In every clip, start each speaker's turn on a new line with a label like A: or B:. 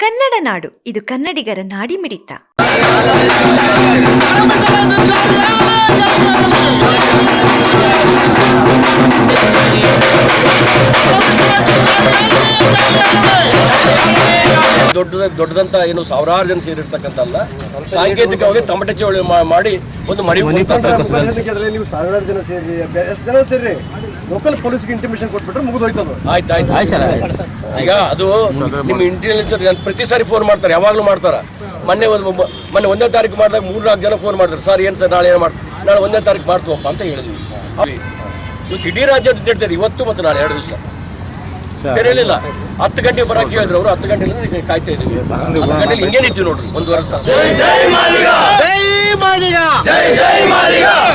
A: ಕನ್ನಡ ನಾಡು ಇದು ಕನ್ನಡಿಗರ ನಾಡಿಮಿಡಿತ.
B: ದೊಡ್ಡ ದೊಡ್ಡದಂತ ಏನು ಸಾವಿರಾರು ಜನ ಸೇರಿರ್ತಕ್ಕಂಥಲ್ಲ ಸಾಂಕೇತಿಕವಾಗಿ ತಮಟೆ ಚೌಳಿ ಮಾಡಿ ಒಂದು ಮರಿ
C: ನೀವು ಸಾವಿರಾರು ಜನ ಸೇರಿ ಎಷ್ಟು ಜನ ಸೇರಿ ಲೋಕಲ್ ಪೊಲೀಸ್ಗೆ ಇಂಟಿಮೇಷನ್ ಕೊಟ್ಬಿಟ್ರೆ ಮುಗಿದು ಆಯ್ತು
B: ಆಯ್ತು ಆಯ್ತು ಸರ್ ಈಗ ಅದು ನಿಮ್ಮ ಇಂಟೆಲಿಜೆನ್ಸ್ ಪ್ರತಿ ಸಾರಿ ಫೋನ್ ಮಾಡ್ತಾರೆ ಯಾವಾಗಲೂ ಮಾಡ್ತಾರೆ. ಮೊನ್ನೆ ಒಂದು ಮೊನ್ನೆ ಒಂದನೇ ತಾರೀಕು ಮಾಡಿದಾಗ ಮೂರು ನಾಲ್ಕು ಜನ ಫೋನ್ ಮಾಡ್ತಾರೆ ಸರ್ ಏನು ಸರ್ ನಾಳೆ ಏನು ಮಾಡ್ತೀವಿ ನಾಳೆ ಒಂದನೇ ತಾರೀಕು ಮಾಡ್ತೀವಪ್ಪ ಅಂತ ಹೇಳಿದ್ವಿ. ಇವತ್ತು ಇಡೀ ರಾಜ್ಯದ ಹೇಳ್ತಾರೆ ಇವತ್ತು ಮತ್ತು ನಾಳೆ ಎರಡು ದಿವಸ. ಬೇರೆ ಇಲ್ಲ ಹತ್ತು ಗಂಟೆ ಬರಕ್ಕೆ ಹೇಳಿದ್ರು ಅವರು. ಹತ್ತು ಗಂಟೆಯಿಂದ ಈಗ ಕಾಯ್ತಾ ಇದ್ದೀವಿ. ಹತ್ತು ಗಂಟೆಲಿ ಹಿಂಗೆ ನಿಂತೀವಿ ನೋಡ್ರಿ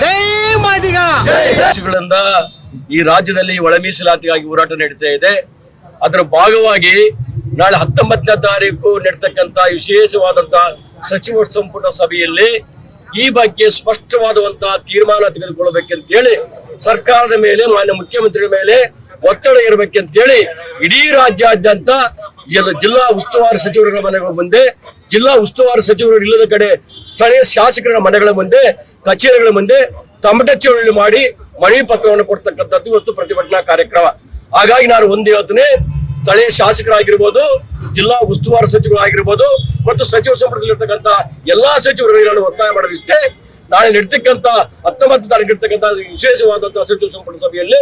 B: ಜೈ ಜೈ ದೇಶಗಳಿಂದ ಈ ರಾಜ್ಯದಲ್ಲಿ ಒಳ ಮೀಸಲಾತಿಗಾಗಿ ಹೋರಾಟ ನಡೀತಾ ಇದೆ. ಅದರ ಭಾಗವಾಗಿ ನಾಳೆ ಹತ್ತೊಂಬತ್ತನೇ ತಾರೀಕು ನಡೀತಕ್ಕಂಥ ವಿಶೇಷವಾದಂತ ಸಚಿವ ಸಂಪುಟ ಸಭೆಯಲ್ಲಿ ಈ ಬಗ್ಗೆ ಸ್ಪಷ್ಟವಾದಂತಹ ತೀರ್ಮಾನ ತೆಗೆದುಕೊಳ್ಳಬೇಕಂತೇಳಿ ಸರ್ಕಾರದ ಮೇಲೆ, ಮಾನ್ಯ ಮುಖ್ಯಮಂತ್ರಿಗಳ ಮೇಲೆ ಒತ್ತಡ ಇರಬೇಕಂತೇಳಿ ಇಡೀ ರಾಜ್ಯಾದ್ಯಂತ ಜಿಲ್ಲಾ ಉಸ್ತುವಾರಿ ಸಚಿವರ ಮನೆಗಳ ಮುಂದೆ, ಜಿಲ್ಲಾ ಉಸ್ತುವಾರಿ ಸಚಿವರು ಇಲ್ಲದ ಕಡೆ ಸ್ಥಳೀಯ ಶಾಸಕರ ಮನೆಗಳ ಮುಂದೆ, ಕಚೇರಿಗಳ ಮುಂದೆ ತಮಟೆ ಚಳವಳಿ ಮಾಡಿ ಮನವಿ ಪತ್ರವನ್ನು ಕೊಡ್ತಕ್ಕಂಥದ್ದು ಇವತ್ತು ಪ್ರತಿಭಟನಾ ಕಾರ್ಯಕ್ರಮ. ಹಾಗಾಗಿ ನಾನು ಒಂದು ಸ್ಥಳೀಯ ಶಾಸಕರಾಗಿರ್ಬೋದು, ಜಿಲ್ಲಾ ಉಸ್ತುವಾರಿ ಸಚಿವರಾಗಿರ್ಬೋದು ಮತ್ತು ಸಚಿವ ಸಂಪುಟದಲ್ಲಿರ್ತಕ್ಕಂಥ ಎಲ್ಲಾ ಸಚಿವರಿಗೆ ನಾನು ಒತ್ತಾಯ ಮಾಡೋದಿಷ್ಟೇ. ನಾಳೆ ನಡೆತಕ್ಕಂಥ ಹತ್ತೊಂಬತ್ತು ತಾರೀಕು ಇರ್ತಕ್ಕಂಥ ವಿಶೇಷವಾದಂತಹ ಸಚಿವ ಸಂಪುಟ ಸಭೆಯಲ್ಲಿ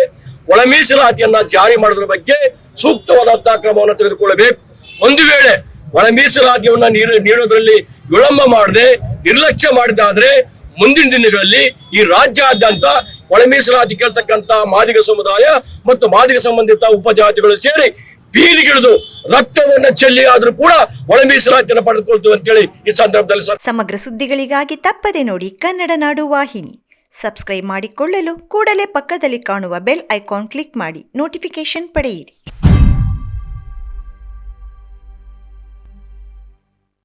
B: ಒಳ ಮೀಸಲಾತಿಯನ್ನ ಜಾರಿ ಮಾಡೋದ್ರ ಬಗ್ಗೆ ಸೂಕ್ತವಾದಂತಹ ಕ್ರಮವನ್ನು ತೆಗೆದುಕೊಳ್ಳಬೇಕು. ಒಂದು ವೇಳೆ ಒಳ ಮೀಸಲಾತಿಯನ್ನ ನೀಡೋದ್ರಲ್ಲಿ ವಿಳಂಬ ಮಾಡದೆ, ನಿರ್ಲಕ್ಷ್ಯ ಮಾಡಿದಾದ್ರೆ ಮುಂದಿನ ದಿನಗಳಲ್ಲಿ ಈ ರಾಜ್ಯಾದ್ಯಂತ ಒಳ ಮೀಸಲಾತಿ ಕೇಳ್ತಕ್ಕಂತ ಮಾದಿಗ ಸಮುದಾಯ ಮತ್ತು ಮಾದಿಗ ಸಂಬಂಧಿತ ಉಪಜಾತಿಗಳು ಸೇರಿ ಬೀದಿಗಿಳಿದು ರಕ್ತವನ್ನ ಚೆಲ್ಲಿ ಆದ್ರೂ ಕೂಡ ಒಳ ಮೀಸಲಾತಿಯನ್ನು ಪಡೆದುಕೊಳ್ತೀವಿ ಅಂತೇಳಿ ಈ ಸಂದರ್ಭದಲ್ಲಿ
A: ಸಮಗ್ರ ಸುದ್ದಿಗಳಿಗಾಗಿ ತಪ್ಪದೆ ನೋಡಿ ಕನ್ನಡ ನಾಡು ವಾಹಿನಿ. ಸಬ್ಸ್ಕ್ರೈಬ್ ಮಾಡಿಕೊಳ್ಳಲು ಕೂಡಲೇ ಪಕ್ಕದಲ್ಲಿ ಕಾಣುವ ಬೆಲ್ ಐಕಾನ್ ಕ್ಲಿಕ್ ಮಾಡಿ ನೋಟಿಫಿಕೇಶನ್ ಪಡೆಯಿರಿ.